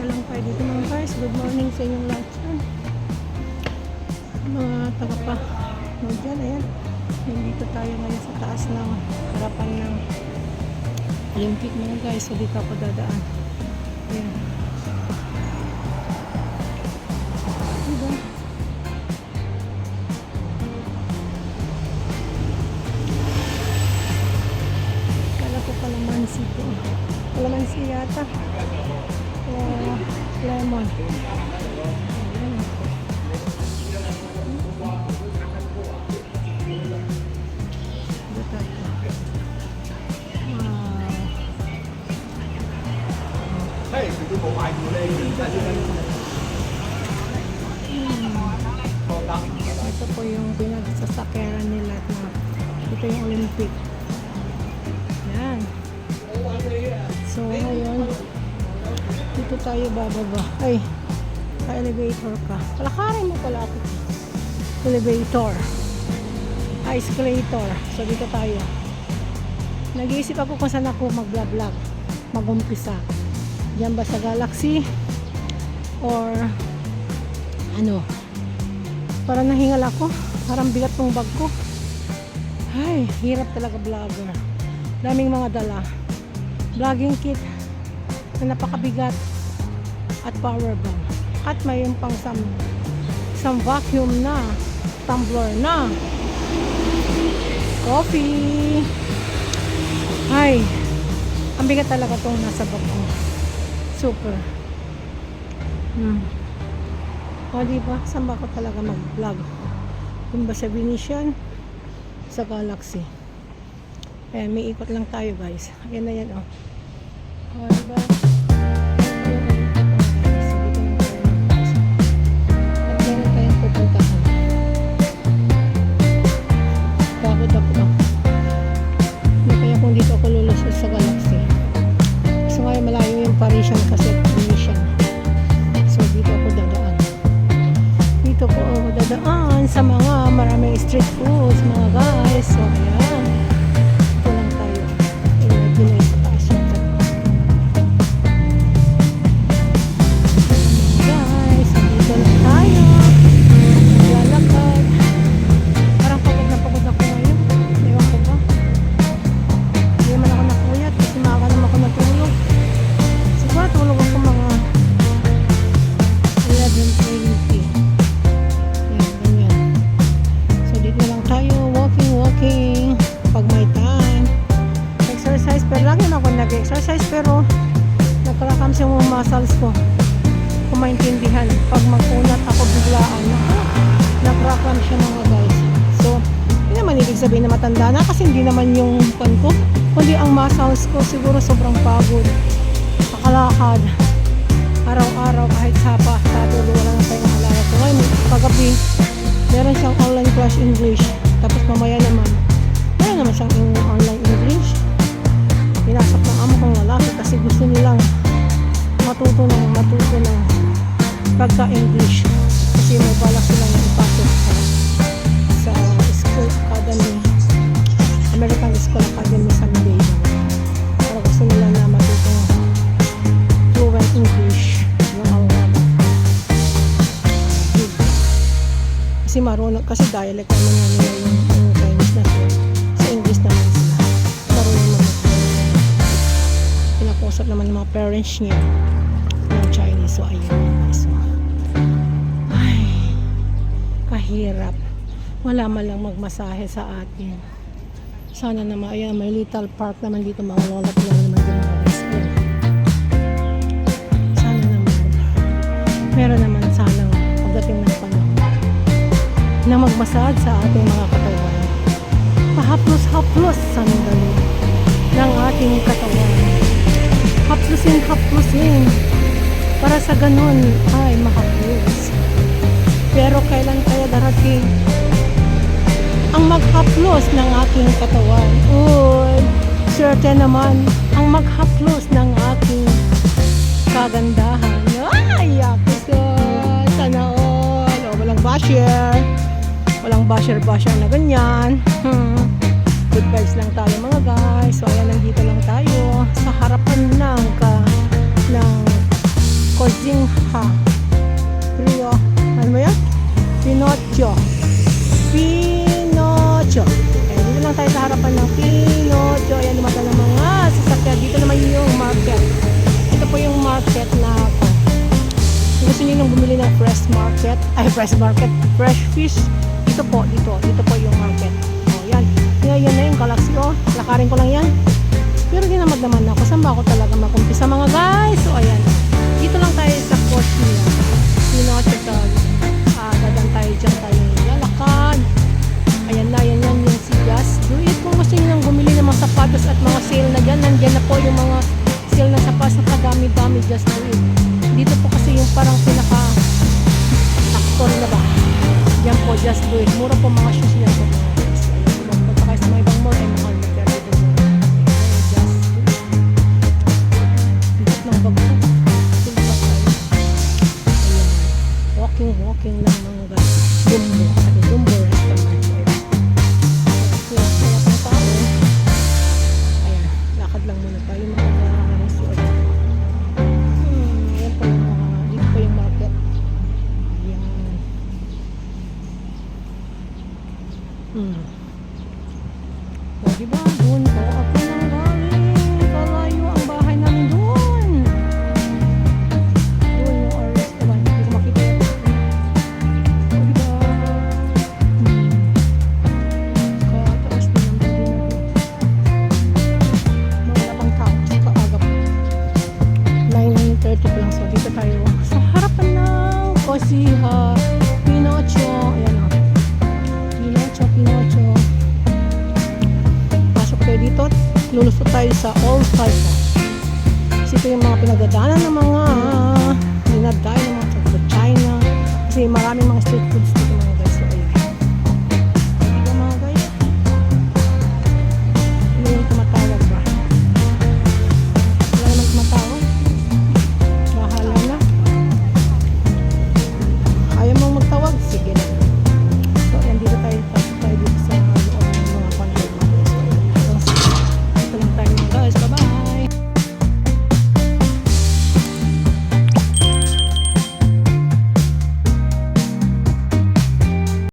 na lang tayo dito mga guys. Good morning sa inyong lahat dyan. Mga taga pa. No, dyan, ayan. Nandito tayo ngayon sa taas ng harapan ng Olympic mga guys. So dito ako dadaan. Ayan. naman. Hey, dito ko ay mula yung dali Ito po yung pinagsasakera nila na ito yung Olympic. Yan. So, ngayon, dito tayo bababa. Ay, elevator ka. Palakarin mo pala ako. Elevator. Escalator. So, dito tayo. Nag-iisip ako kung saan ako mag-vlog. Mag-umpisa. Diyan ba sa Galaxy? Or, ano, Parang nahingal ako. Parang bigat tong bag ko. Ay, hirap talaga vlogger. Daming mga dala. Vlogging kit na napakabigat at power bank. At mayroon pang some, some vacuum na. Tumbler na. Coffee. Ay, ang bigat talaga tong nasa bag ko. Super. Hmm. O, di ba? Saan ba ako talaga mag-vlog? Yung ba sa Venetian? Sa Galaxy. Ayan, may ikot lang tayo, guys. Ayan na yan, oh. O, di Parisian kasi Venetian. So, dito ako dadaan. Dito po ako dadaan sa mga maraming street foods mga guys. So ayan Exercise, pero lagi na ako nag-exercise, pero nagkakams yung mga muscles ko. Kung maintindihan, pag mag-unat ako biglaan, nag-cram siya mga guys. So, hindi naman ibig sabihin na matanda na kasi hindi naman yung pan ko, kundi ang muscles ko siguro sobrang pagod. Nakalakad araw-araw kahit sapa, Saturday wala na tayong alala. So ngayon, paggabi, meron siyang online class English. Tapos mamaya naman, meron naman siyang in- online English. Matuto ng pagka-English. Kasi may balak silang ipasok sa, sa school academy, American School Academy someday. Pero gusto nila na matuto fluent English yung award. Kasi marunong, kasi dialect naman nila yung, yung Chinese na sa English naman sila. Marunong naman ng mga parents niya ng Chinese. So, ayun. So, ay, kahirap. Wala man lang magmasahe sa atin. Sana naman, ayan, may little park naman dito, mga lola ko naman din mga rescue sana naman meron naman sana pagdating ng panahon na magmasad sa ating mga katawan pahaplos-haplos sandali ng ating katawan haplusin haplusin para sa ganun ay mahaplos pero kailan kaya darating ang maghaplos ng aking katawan uy swerte naman ang maghaplos ng aking kagandahan. Ay, ako sa sana all. O, walang basher. Walang basher-basher na ganyan. Hmm. Good vibes lang tayo mga guys. So, ayan, nandito harapan ng Pinocchio. Ayan, lumata ng mga sasakyan. Dito naman yung market. Ito po yung market na to. Kung gusto niyo nang bumili ng fresh market, ay fresh market, fresh fish, dito po, dito, dito po yung market. O, yan. Yan, yan na yung galaxy, oh. Lakarin ko lang yan. Pero ginamad naman ako. Saan ba ako talaga makumpisa mga guys? So, ayan. Dito lang tayo sa Cortina. Pinochetal. Ah, dadan tayo dyan tayo Just do it. Dito po kasi yung parang pinaka aktor na ba? Yan po, just do it. Mura po. Hmm. O, diba? Doon po ako Lulusot tayo sa All Five. Kasi ito yung mga pinagdadaanan ng mga dinadayo ng mga sa China. Kasi maraming mga street foods dito.